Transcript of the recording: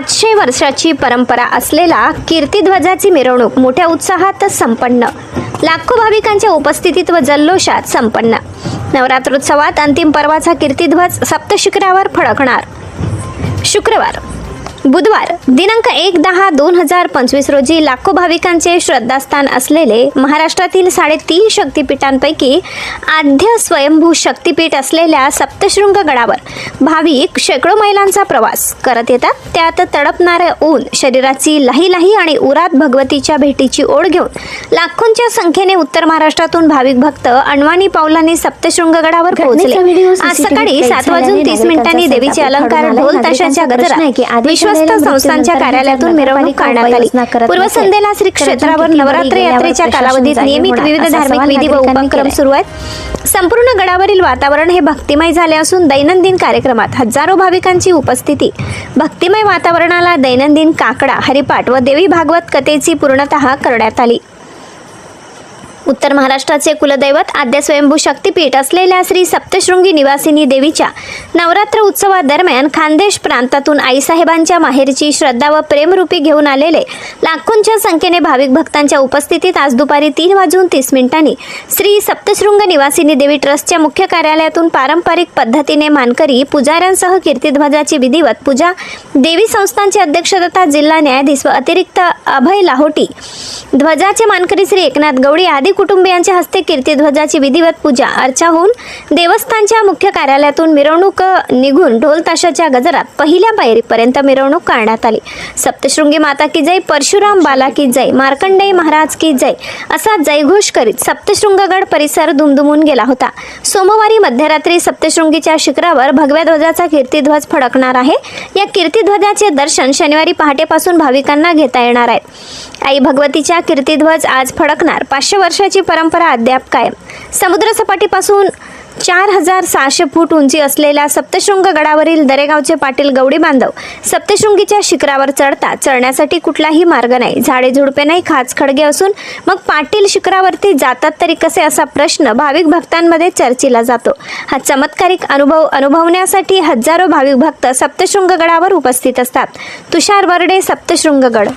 पाचशे वर्षाची परंपरा असलेला कीर्तिध्वजाची मिरवणूक मोठ्या उत्साहात संपन्न. लाखो भाविकांच्या उपस्थितीत व जल्लोषात संपन्न. नवरात्रोत्सवात अंतिम पर्वाचा कीर्तिध्वज सप्तशिखरावर फडकणार. शुक्रवार बुधवार दिनांक एक दहा दोन हजार पंचवीस रोजी लाखो भाविकांचे श्रद्धास्थान असलेले महाराष्ट्रातील साडेतीन शक्तिपीठांपैकी आद्य स्वयंभू शक्तिपीठ असलेल्या सप्तशृंग गडावर भाविक शेकडो मैलांचा प्रवास करत येतात त्यात तडपणारे ऊन शरीराची लाही लाही आणि उरात भगवतीच्या भेटीची ओढ घेऊन लाखोंच्या संख्येने उत्तर महाराष्ट्रातून भाविक भक्त अण्वाणी पावलांनी सप्तशृंग गडावर पोहोचले आज सकाळी सात वाजून तीस मिनिटांनी देवीचे अलंकार. ढोल ताशाच्या गजरात आधी झालेल्या संस्थांच्या कार्यालयातून मिरवणूक काढण्यात आली. पूर्वसंध्येला श्री तर क्षेत्रावर नवरात्र यात्रेच्या कालावधीत नियमित विविध धार्मिक विधी व उपक्रम. सुरू आहेत. संपूर्ण गडावरील वातावरण हे भक्तिमय झाले असून दैनंदिन कार्यक्रमात हजारो भाविकांची उपस्थिती. भक्तिमय वातावरणाला दैनंदिन काकडा हरिपाठ व देवी भागवत कथेची पूर्णतः करण्यात आली. उत्तर महाराष्ट्राचे कुलदैवत आद्य स्वयंभू शक्तिपीठ असलेल्या श्री सप्तशृंगी निवासिनी देवीच्या नवरात्र उत्सवादरम्यान खानदेश प्रांतातून आईसाहेबांच्या माहेरची श्रद्धा व प्रेमरूपी घेऊन आलेले लाखोंच्या संख्येने भाविक भक्तांच्या उपस्थितीत आज दुपारी तीन वाजून तीस मिनिटांनी श्री सप्तशृंग निवासिनी देवी ट्रस्टच्या मुख्य कार्यालयातून पारंपरिक पद्धतीने मानकरी पुजाऱ्यांसह कीर्तीध्वजाची विधिवत पूजा देवी संस्थांचे अध्यक्ष तथा जिल्हा न्यायाधीश व अतिरिक्त अभय लाहोटी ध्वजाचे मानकरी श्री एकनाथ गवळी आदी कुटुंबियांच्या हस्ते कीर्तिध्वजाची विधिवत पूजा अर्चा होऊन देवस्थानच्या मुख्य कार्यालयातून मिरवणूक निघून ढोल ताशाच्या गजरात पहिल्या पायरीपर्यंत मिरवणूक काढण्यात आली. सप्तशृंगी माता की जय परशुराम बाला की जय मार्कंडेय महाराज की जय असा जयघोष करीत सप्तशृंगगड परिसर दुमदुमून गेला होता. सोमवारी मध्यरात्री सप्तशृंगीच्या शिखरावर भगव्या ध्वजाचा कीर्तिध्वज फडकणार आहे. या कीर्तिध्वजाचे दर्शन शनिवारी पहाटेपासून भाविकांना घेता येणार आहे. आई भगवतीच्या कीर्तिध्वज आज फडकणार. पाचशे वर्षाची परंपरा अद्याप कायम. समुद्रसपाटीपासून चार हजार सहाशे फूट उंची असलेल्या सप्तशृंग गडावरील दरेगावचे पाटील गवडी बांधव सप्तशृंगीच्या शिखरावर चढता चढण्यासाठी कुठलाही मार्ग नाही. झाडे झुडपे नाही खाच खडगे असून मग पाटील शिखरावरती जातात तरी कसे असा प्रश्न भाविक भक्तांमध्ये चर्चेला जातो. हा चमत्कारिक अनुभव अनुभवण्यासाठी हजारो भाविक भक्त सप्तशृंग गडावर उपस्थित असतात. तुषार वरडे सप्तशृंगगड